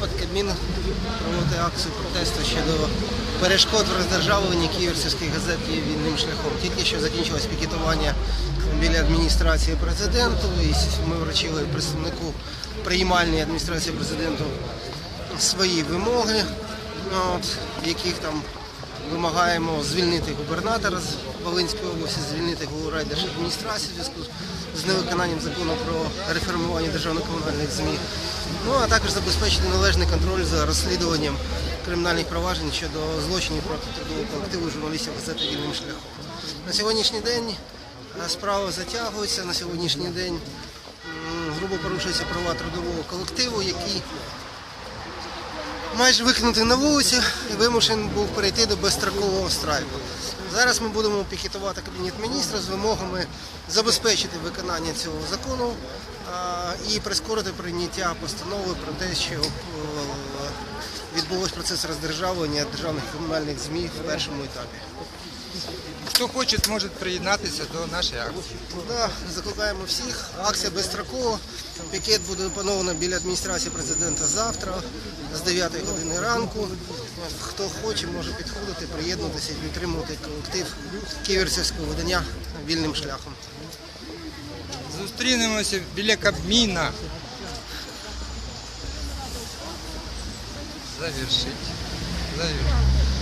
Кабмін проводити акцію протесту щодо перешкод в роздержавленні київських газет є вільним шляхом. Тільки що закінчилось пікетування біля адміністрації президенту, і ми вручили представнику приймальної адміністрації президенту свої вимоги, от, в яких там вимагаємо звільнити губернатора з Волинської області, звільнити голову райдержадміністрації в зв'язку з невиконанням закону про реформування державно-комунальних ЗМІ. Ну а також забезпечити належний контроль за розслідуванням кримінальних проваджень щодо злочинів проти трудового колективу журналістів газети вільним шляхом. На сьогоднішній день е, справа затягується. На сьогоднішній день грубо порушуються права трудового колективу, який майже викинути на вулицю і вимушений був перейти до безстрокового страйку. Зараз ми будемо пікетувати кабінет міністра з вимогами забезпечити виконання цього закону і прискорити прийняття постанови про те, що е, відбулось процес роздержавлення державних комунальних ЗМІ в першому етапі. Хто хоче, може приєднатися до нашої акції. Да, закликаємо всіх. Акція безстрокова. Пікет буде поновлено біля адміністрації президента завтра з 9 години ранку. Хто хоче, може підходити, приєднуватися і підтримувати колектив ківерцівського видання вільним шляхом. Зустрінемося біля Кабміна. Завершить. Завершить.